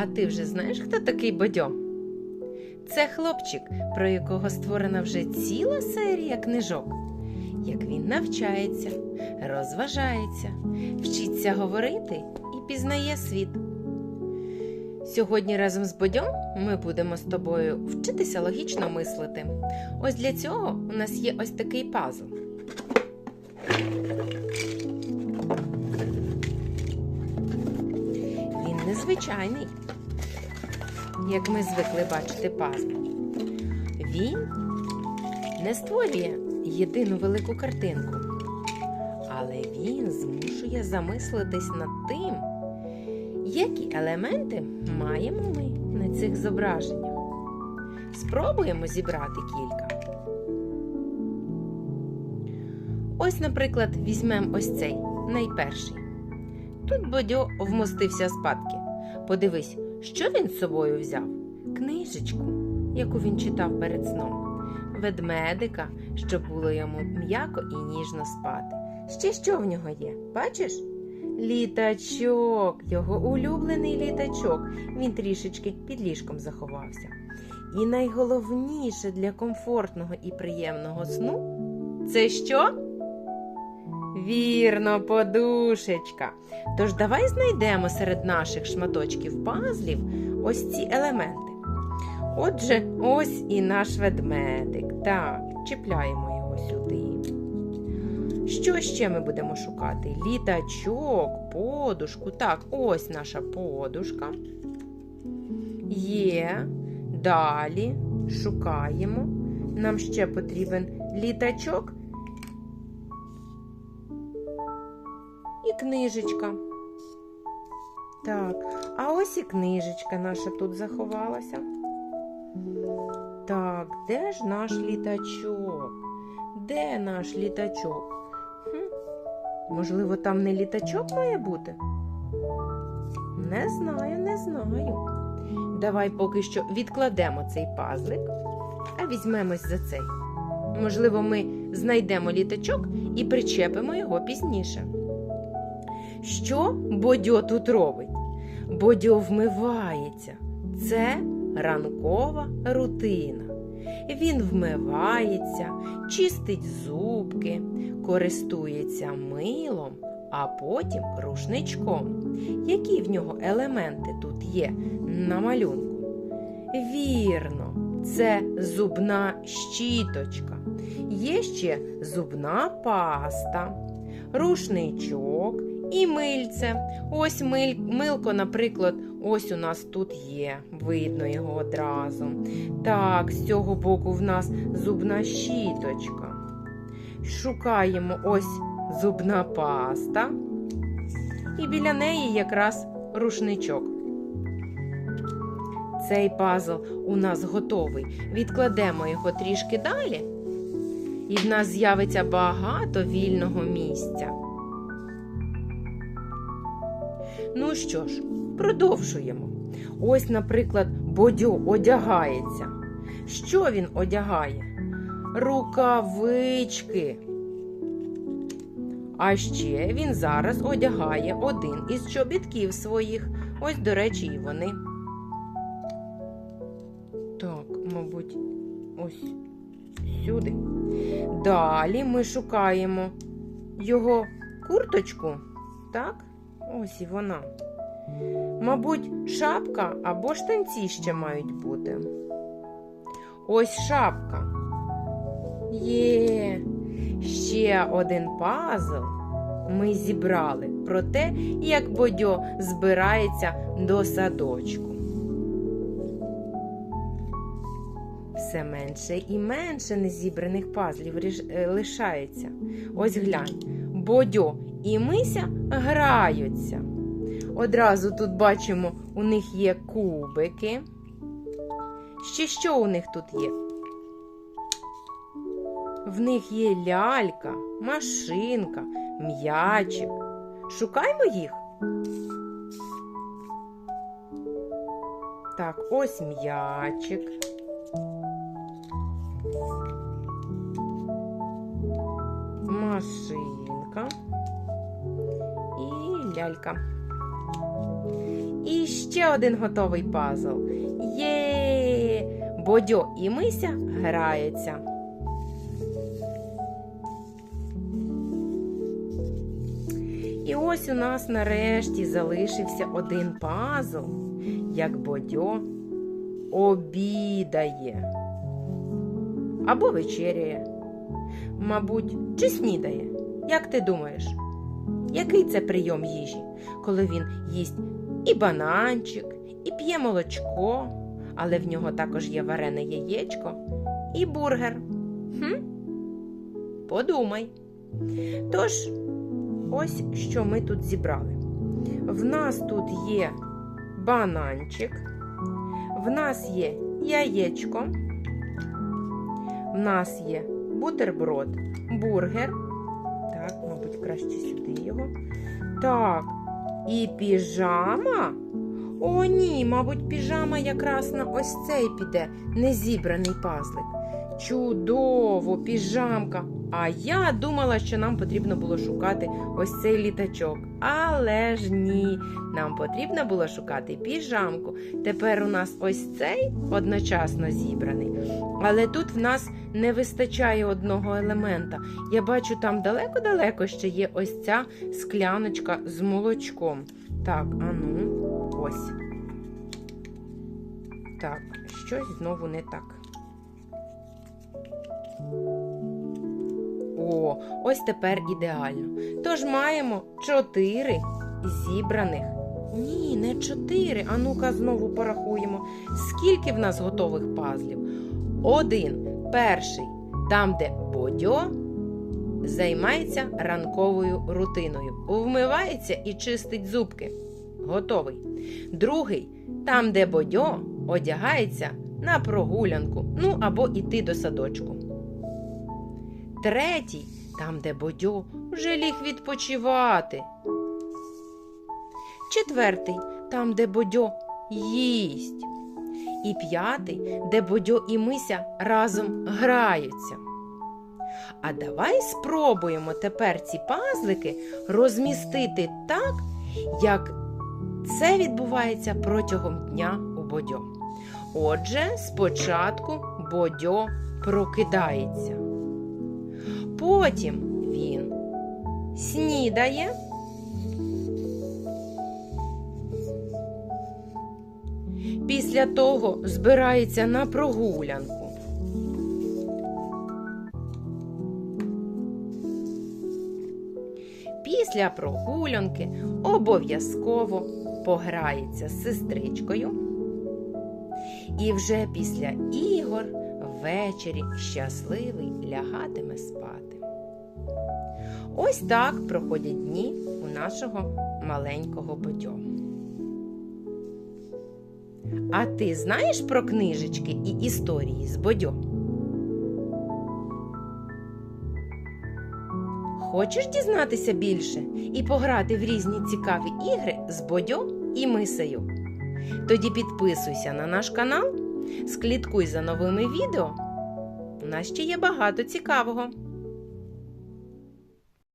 А ти вже знаєш, хто такий Бодьо? Це хлопчик, про якого створена вже ціла серія книжок. Як він навчається, розважається, вчиться говорити і пізнає світ. Сьогодні разом з Бодьом ми будемо з тобою вчитися логічно мислити. Ось для цього у нас є ось такий пазл. Він незвичайний, як ми звикли бачити пазл. Він не створює єдину велику картинку, але він змушує замислитись над тим, які елементи маємо ми на цих зображеннях. Спробуємо зібрати кілька. Ось, наприклад, візьмемо ось цей найперший. Тут Бодьо вмостився спадки. Подивись, що він з собою взяв? Книжечку, яку він читав перед сном, ведмедика, щоб було йому м'яко і ніжно спати. Ще що в нього є? Бачиш? Літачок, його улюблений літачок. Він трішечки під ліжком заховався. І найголовніше для комфортного і приємного сну це що? Вірно, подушечка. Тож давай знайдемо серед наших шматочків пазлів ось ці елементи. Отже, ось і наш ведмедик. Так, чіпляємо його сюди. Що ще ми будемо шукати? Літачок, подушку. Так, ось наша подушка. Є. Далі шукаємо. Нам ще потрібен літачок книжечка. Так, а ось і книжечка наша тут заховалася. Так, де ж наш літачок? Де наш літачок? Хм, Можливо, там не літачок має бути? Не знаю, не знаю. Давай поки що відкладемо цей пазлик, а візьмемось за цей. Можливо, ми знайдемо літачок і причепимо його пізніше. Що Бодьо тут робить? Бодьо вмивається. Це ранкова рутина. Він вмивається, чистить зубки, користується милом, а потім рушничком. Які в нього елементи тут є на малюнку? Вірно, це зубна щіточка. Є ще зубна паста, рушничок і мильце. Ось миль, милко, наприклад, ось у нас тут є. Видно його одразу. Так, з цього боку в нас зубна щіточка. Шукаємо ось зубна паста. І біля неї якраз рушничок. Цей пазл у нас готовий. Відкладемо його трішки далі, і в нас з'явиться багато вільного місця. Ну що ж, продовжуємо. Ось, наприклад, Бодьо одягається. Що він одягає? Рукавички. А ще він зараз одягає один із чобітків своїх. Ось, до речі, і вони. Так, мабуть, ось сюди. Далі ми шукаємо його курточку. Так, ось і вона. Мабуть, шапка або штанці ще мають бути. Ось шапка. Є ще один пазл ми зібрали про те, як Бодьо збирається до садочку. Все менше і менше незібраних пазлів е, лишається. Ось глянь, Бодьо і Мися граються. Одразу тут бачимо, у них є кубики. Ще що у них тут є? В них є лялька, машинка, м'ячик. Шукаймо їх. Так, ось м'ячик. Машинка і лялька. І ще один готовий пазл. Є! Бодьо і Мися граються. І ось у нас нарешті залишився один пазл, як Бодьо обідає або вечеряє, мабуть, чи снідає. Як ти думаєш? Який це прийом їжі, коли він їсть і бананчик, і п'є молочко, але в нього також є варене яєчко і бургер? Хм? Подумай. Тож, ось що ми тут зібрали. В нас тут є бананчик, в нас є яєчко, в нас є бутерброд, бургер. Так, мабуть, краще сюди його. Так, і піжама. О, ні, мабуть, піжама якраз на ось цей піде незібраний пазлик. Чудово, піжамка. А я думала, що нам потрібно було шукати ось цей літачок. Але ж ні, нам потрібно було шукати піжамку. Тепер у нас ось цей одночасно зібраний. Але тут в нас не вистачає одного елемента. Я бачу, там далеко-далеко ще є ось ця скляночка з молочком. Так, а ну, ось. Так, щось знову не так. О, ось тепер ідеально. Тож маємо чотири зібраних. Ні, не чотири. А ну-ка знову порахуємо. Скільки в нас готових пазлів? Один. Перший. Там, де Бодьо займається ранковою рутиною. Вмивається і чистить зубки. Готовий. Другий. Там, де Бодьо одягається на прогулянку. Ну або іти до садочку. Третій, там, де Бодьо вже ліг відпочивати. Четвертий, там, де Бодьо їсть. І п'ятий, де Бодьо і Мися разом граються. А давай спробуємо тепер ці пазлики розмістити так, як це відбувається протягом дня у Бодьо. Отже, спочатку Бодьо прокидається. Потім він снідає. Після того збирається на прогулянку. Після прогулянки обов'язково пограється з сестричкою. І вже після ігор ввечері щасливий лягатиме спати. Ось так проходять дні у нашого маленького Бодьо. А ти знаєш про книжечки і історії з Бодьо? Хочеш дізнатися більше і пограти в різні цікаві ігри з Бодьо і Мисею? Тоді підписуйся на наш канал, склідкуй за новими відео. У нас ще є багато цікавого.